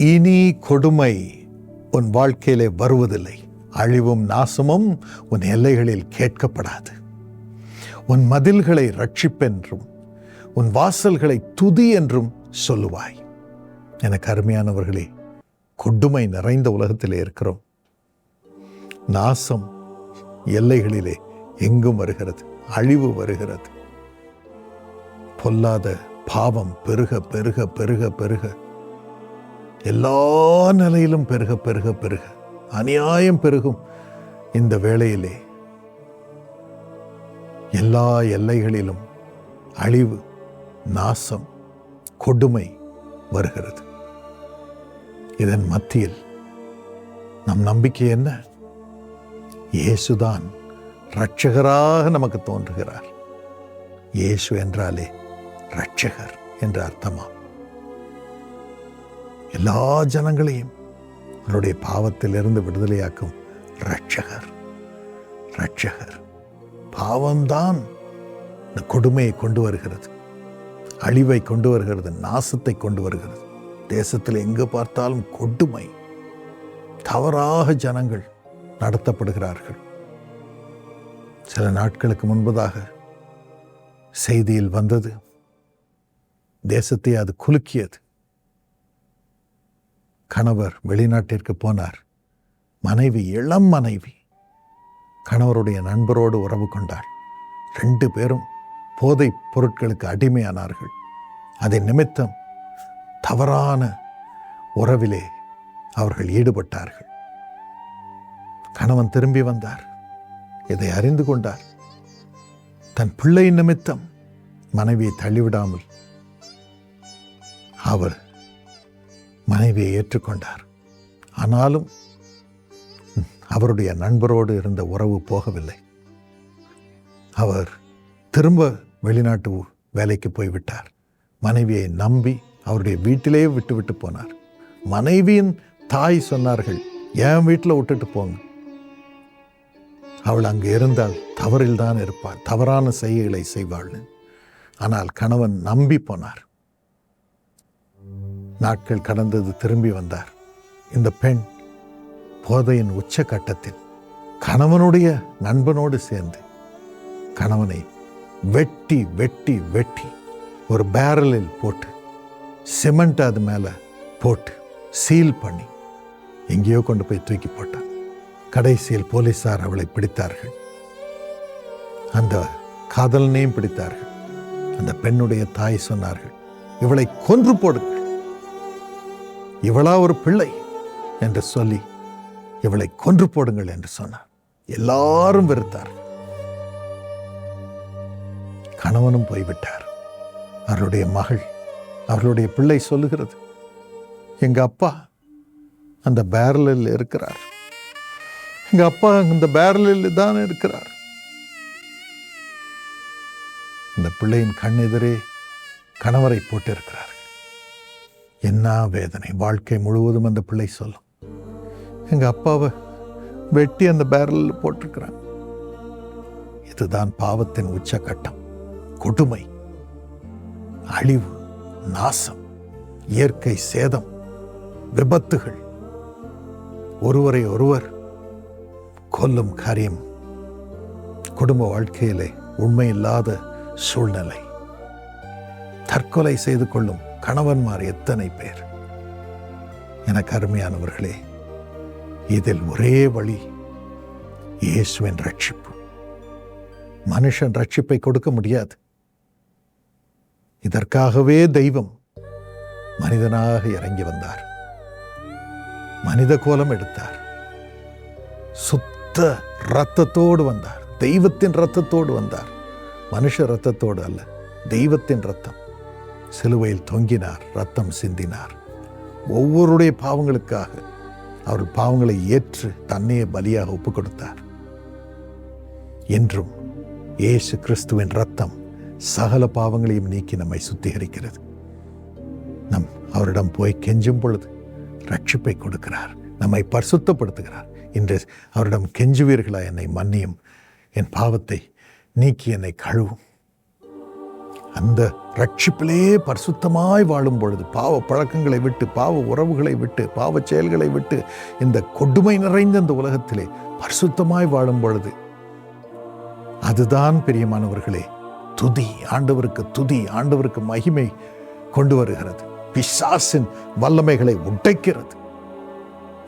இனி கொடுமை உன் வாழ்க்கையிலே வருவதில்லை. அழிவும் நாசமும் உன் எல்லைகளில் கேட்கப்படாது. உன் மதில்களை ரட்சிப்பென்றும் உன் வாசல்களை துதி என்றும் சொல்லுவாய். எனக்கு அருமையானவர்களே கொடுமை நிறைந்த உலகத்திலே இருக்கிறோம். நாசம் எல்லைகளிலே எங்கும் வருகிறது அழிவு வருகிறது. பொல்லாத பாவம் பெருக பெருக பெருக பெருக. எல்லா நிலையிலும் பெருக பெருக பெருக. அநியாயம் பெருகும் இந்த வேளையிலே. எல்லா எல்லைகளிலும் அழிவு நாசம் கொடுமை வருகிறது. இதன் மத்தியில் நம் நம்பிக்கை என்ன? இயேசுதான் இரட்சகராக நமக்கு தோன்றுகிறார். இயேசு என்றாலே இரட்சகர் என்று அர்த்தமா? எல்லா ஜனங்களையும் அவருடைய பாவத்திலிருந்து விடுதலையாக்கும் ரட்சகர் ரட்சகர் பாவம்தான் இந்த கொடுமையை கொண்டு வருகிறது. அழிவை கொண்டு வருகிறது நாசத்தை கொண்டு வருகிறது. தேசத்தில் எங்கு பார்த்தாலும் கொடுமை. தவறாக ஜனங்கள் நடத்தப்படுகிறார்கள். சில நாட்களுக்கு முன்பதாக செய்தியில் வந்தது தேசத்தை அது குலுக்கியது. கணவர் வெளிநாட்டிற்கு போனார். மனைவி இளம் மனைவி. கணவருடைய நண்பரோடு உறவு கொண்டார். ரெண்டு பேரும் போதைப் பொருட்களுக்கு அடிமையானார்கள். அதன் நிமித்தம் தவறான உறவிலே அவர்கள் ஈடுபட்டார்கள். கணவன் திரும்பி வந்தார். இதை அறிந்து கொண்டார். தன் பிள்ளை நிமித்தம் மனைவியை தள்ளிவிடாமல் அவர் மனைவியை ஏற்றுக்கொண்டார். ஆனாலும் அவருடைய நண்பரோடு இருந்த உறவு போகவில்லை. அவர் திரும்ப வெளிநாட்டு வேலைக்கு போய்விட்டார். மனைவியை நம்பி அவருடைய வீட்டிலேயே விட்டுவிட்டு போனார். மனைவியின் தாய் சொன்னார்கள் என் வீட்டில் விட்டுட்டு போங்க. அவள் அங்கு இருந்தால் தவறில் தான் இருப்பாள். தவறான செய்கைகளை செய்வாள்னு. ஆனால் கணவன் நம்பி போனார். நாட்கள் கடந்தது திரும்பி வந்தார். இந்த பெண் போதையின் உச்சகட்டத்தில் கணவனுடைய நண்பனோடு சேர்ந்து கணவனை வெட்டி வெட்டி வெட்டி ஒரு பேரலில் போட்டு சிமெண்ட் அது மேலே போட்டு சீல் பண்ணி எங்கேயோ கொண்டு போய் தூக்கி போட்டான். கடைசியில் போலீசார் அவளை பிடித்தார்கள். அந்த காதலனையும் பிடித்தார்கள். அந்த பெண்ணுடைய தாய் சொன்னார்கள் இவளை கொன்று போடுங்கள். இவளா ஒரு பிள்ளை என்று சொல்லி இவளை கொன்று போடுங்கள் என்று சொன்னார். எல்லாரும் வெறுத்தார். கணவனும் போய்விட்டார். அவருடைய மகள் அவர்களுடைய பிள்ளை சொல்லுகிறது எங்க அப்பா அந்த பேரலில் இருக்கிறார். எங்க அப்பா இந்த பேரலில் தான் இருக்கிறார். இந்த பிள்ளையின் கண் எதிரே கணவரை போட்டிருக்கிறார். என்ன வேதனை? வாழ்க்கை முழுவதும் அந்த பிள்ளை சொல்லும் எங்க அப்பாவை வெட்டி அந்த பேரலில் போட்டிருக்கிறாங்க இதுதான் பாவத்தின் உச்சக்கட்டம். கொடுமை அழிவு நாசம் இயற்கை சேதம் விபத்துகள். ஒருவரை ஒருவர் கொல்லும் காரியம். குடும்ப வாழ்க்கையிலே உண்மையில்லாத சூழ்நிலை. தற்கொலை செய்து கொள்ளும் கணவன்மார் எத்தனை பேர்? எனக்கு அருமையானவர்களே இதில் ஒரே வழி இயேசுவின் ரட்சிப்பு. மனுஷன் ரட்சிப்பை கொடுக்க முடியாது. இதற்காகவே தெய்வம் மனிதனாக இறங்கி வந்தார். மனித கோலம் எடுத்தார். சுத்த ரத்தத்தோடு வந்தார். தெய்வத்தின் ரத்தத்தோடு வந்தார். மனுஷ ரத்தத்தோடு அல்ல தெய்வத்தின் ரத்தம் சிலுவையில் தொங்கினார் ரத்தம் சிந்தினார். ஒவ்வொருடைய பாவங்களுக்காக அவர் பாவங்களை ஏற்று தன்னையே பலியாக ஒப்பு கொடுத்தார். என்றும் இயேசு கிறிஸ்துவின் ரத்தம் சகல பாவங்களையும் நீக்கி நம்மை சுத்திகரிக்கிறது. நம் அவரிடம் போய் கெஞ்சும் பொழுது ரட்சிப்பை கொடுக்கிறார் நம்மை பரிசுத்தப்படுத்துகிறார். இன்று அவரிடம் கெஞ்சுவீர்களா? என்னை மன்னியும் என் பாவத்தை நீக்கி என்னை கழுவும். அந்த ரட்சிப்பிலே பரிசுத்தமாய் வாழும் பொழுது பாவ பழக்கங்களை விட்டு பாவ உறவுகளை விட்டு பாவ செயல்களை விட்டு இந்த கொடுமை நிறைந்த இந்த உலகத்திலே பரிசுத்தமாய் வாழும் பொழுது அதுதான் பெரியமானவர்களே துதி ஆண்டவருக்கு துதி ஆண்டவருக்கு மகிமை கொண்டு வருகிறது. பிசாசின் வல்லமைகளை உடைக்கிறது.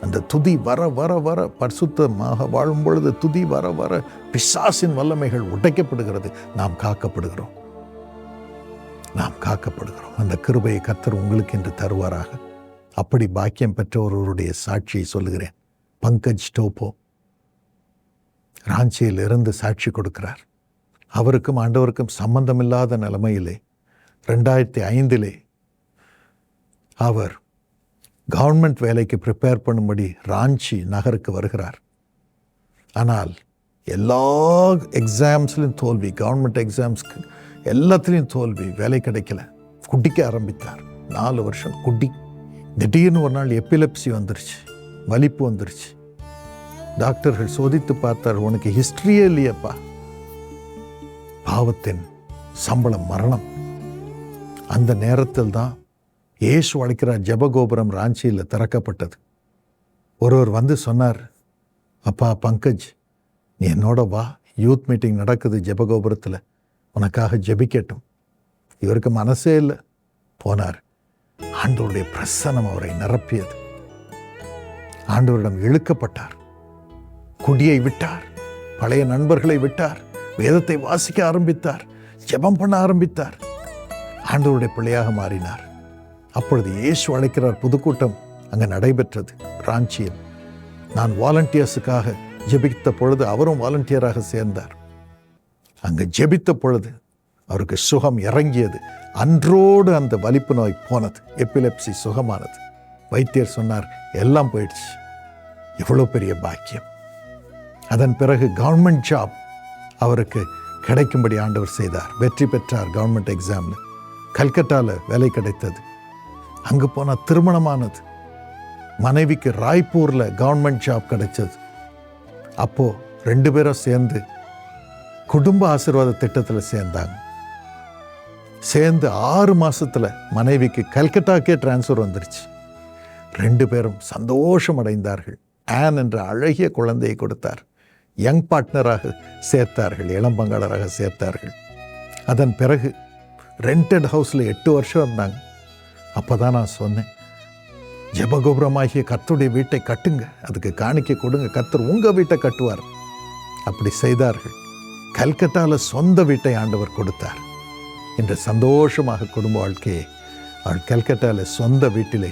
அந்த துதி வர வர வர பரிசுத்தமாக வாழும் பொழுது துதி வர வர பிசாசின் வல்லமைகள் உடைக்கப்படுகிறது. நாம் காக்கப்படுகிறோம். நாம் காக்கப்படுகிறோம். அந்த கிருபையை கத்தர் உங்களுக்கு என்று தருவாராக. அப்படி பாக்கியம் பெற்ற ஒருவருடைய சாட்சியை சொல்லுகிறேன். பங்கஜ் டோப்போ ராஞ்சியில் இருந்து சாட்சி கொடுக்கிறார். அவருக்கும் ஆண்டவருக்கும் சம்பந்தமில்லாத நிலைமையிலே ரெண்டாயிரத்தி ஐந்திலே அவர் கவர்மெண்ட் வேலைக்கு ப்ரிப்பேர் பண்ணும்படி ராஞ்சி நகருக்கு வருகிறார். ஆனால் எல்லா எக்ஸாம்ஸ்லையும் தோல்வி கவர்மெண்ட் எக்ஸாம்ஸ்க்கு எல்லாத்துலேயும் தோல்வி வேலை கிடைக்கல. குடிக்க ஆரம்பித்தார். நாலு வருஷம் குடி. திடீர்னு ஒரு நாள் எப்பிலப்சி வந்துருச்சு. வலிப்பு வந்துருச்சு. டாக்டர்கள் சோதித்து பார்த்தார் உனக்கு ஹிஸ்ட்ரியே இல்லையப்பா. பாவத்தின் சம்பளம் மரணம். அந்த நேரத்தில் தான் ஏசு அழைக்கிறார் ஜபகோபுரம் ராஞ்சியில் திறக்கப்பட்டது. ஒருவர் வந்து சொன்னார் அப்பா பங்கஜ் நீ என்னோட வா. யூத் மீட்டிங் நடக்குது ஜெபகோபுரத்தில். உனக்காக ஜெபிக்கட்டும். இவருக்கு மனசே இல்லை. போனார். ஆண்டவருடைய பிரசனம் அவரை நிரப்பியது. ஆண்டவரிடம் இழுக்கப்பட்டார். குடியை விட்டார். பழைய நண்பர்களை விட்டார். வேதத்தை வாசிக்க ஆரம்பித்தார். ஜெபம் பண்ண ஆரம்பித்தார். ஆண்டவருடைய பிள்ளையாக மாறினார். அப்பொழுது இயேசு அழைக்கிறார் புதுக்கூட்டம் அங்கே நடைபெற்றது ராஞ்சியில். நான் வாலண்டியர்ஸுக்காக ஜெபித்த பொழுது அவரும் வாலண்டியராக சேர்ந்தார். அங்கே ஜெபித்த பொழுது அவருக்கு சுகம் இறங்கியது. அன்றோடு அந்த வலிப்பு நோய் போனது. எப்பிலெப்சி சுகமானது. வைத்தியர் சொன்னார் எல்லாம் போயிடுச்சு. எவ்வளோ பெரிய பாக்கியம். அதன் பிறகு கவர்மெண்ட் ஜாப் அவருக்கு கிடைக்கும்படி ஆண்டவர் செய்தார். வெற்றி பெற்றார் கவர்மெண்ட் எக்ஸாமில் கல்கட்டாவில் வேலை கிடைத்தது. அங்கே போனால் திருமணமானது. மனைவிக்கு ராய்ப்பூரில் கவர்மெண்ட் ஜாப் கிடைச்சது. அப்போது ரெண்டு பேரும் சேர்ந்து குடும்ப ஆசீர்வாத திட்டத்தில் சேர்ந்தாங்க. சேர்ந்து ஆறு மாதத்தில் மனைவிக்கு கல்கட்டாக்கே டிரான்ஸ்ஃபர் வந்துருச்சு. ரெண்டு பேரும் சந்தோஷம் அடைந்தார்கள். ஆன் என்ற அழகிய குழந்தையை கொடுத்தார். யங் பார்ட்னராக சேர்த்தார்கள். இளம்பங்காளராக சேர்த்தார்கள். அதன் பிறகு ரெண்டட் ஹவுஸில் எட்டு வருஷம் இருந்தாங்க. அப்போ தான் நான் சொன்னேன் ஜெபகோபுரமாகிய கத்தருடைய வீட்டை கட்டுங்க. அதுக்கு காணிக்க கொடுங்க. கத்தர் உங்கள் வீட்டை கட்டுவார். அப்படி செய்தார்கள். கல்கத்தாவில் சொந்த வீட்டை ஆண்டவர் கொடுத்தார். இன்று சந்தோஷமாக குடும்ப வாழ்க்கையை அவள் கல்கத்தாவில் சொந்த வீட்டிலே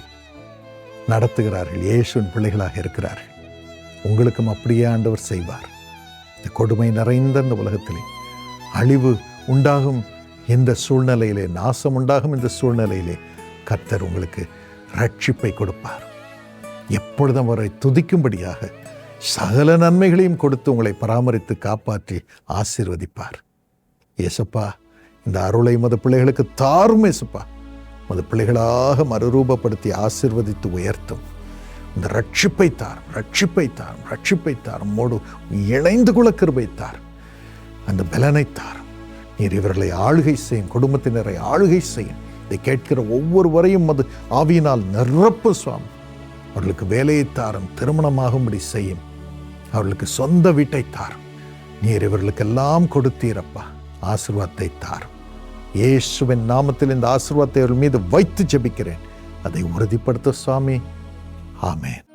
நடத்துகிறார்கள். இயேசுவின் பிள்ளைகளாக இருக்கிறார்கள். உங்களுக்கும் அப்படியே ஆண்டவர் செய்வார். இந்த கொடுமை நிறைந்த இந்த உலகத்திலே அழிவு உண்டாகும். இந்த சூழ்நிலையிலே நாசம் உண்டாகும். இந்த சூழ்நிலையிலே கர்த்தர் உங்களுக்கு ரட்சிப்பை கொடுப்பார். எப்பொழுதும் அவரை துதிக்கும்படியாக சகல நன்மைகளையும் கொடுத்து உங்களை பராமரித்து காப்பாற்றி ஆசீர்வதிப்பார். ஏசப்பா இந்த அருளை மத பிள்ளைகளுக்கு தாரும் ஏசப்பா. மத பிள்ளைகளாக மறுரூபப்படுத்தி ஆசிர்வதித்து உயர்த்தும். இந்த ரட்சிப்பை தாரும் ரட்சிப்பை தாரும் ரட்சிப்பை தாரும். மோடு இணைந்து குல கிருபை தாரும் அந்த பலனை தாரும். நீர் இவர்களை ஆளுகை செய்யும் குடும்பத்தினரை ஆளுகை செய்யும். இதை கேட்கிற ஒவ்வொருவரையும் அது ஆவியினால் நிரப்பு சுவாமி. அவர்களுக்கு வேலையை தாரும் திருமணமாகும்படி செய்யும். அவர்களுக்கு சொந்த வீட்டை தார். நீர் இவர்களுக்கெல்லாம் கொடுத்தீரப்பா. ஆசிர்வாதத்தை தார். இயேசுவின் நாமத்தில் இந்த ஆசிர்வாதத்தை அவர்கள் மீது வைத்து ஜெபிக்கிறேன். அதை உறுதிப்படுத்த சுவாமி. ஆமேன்.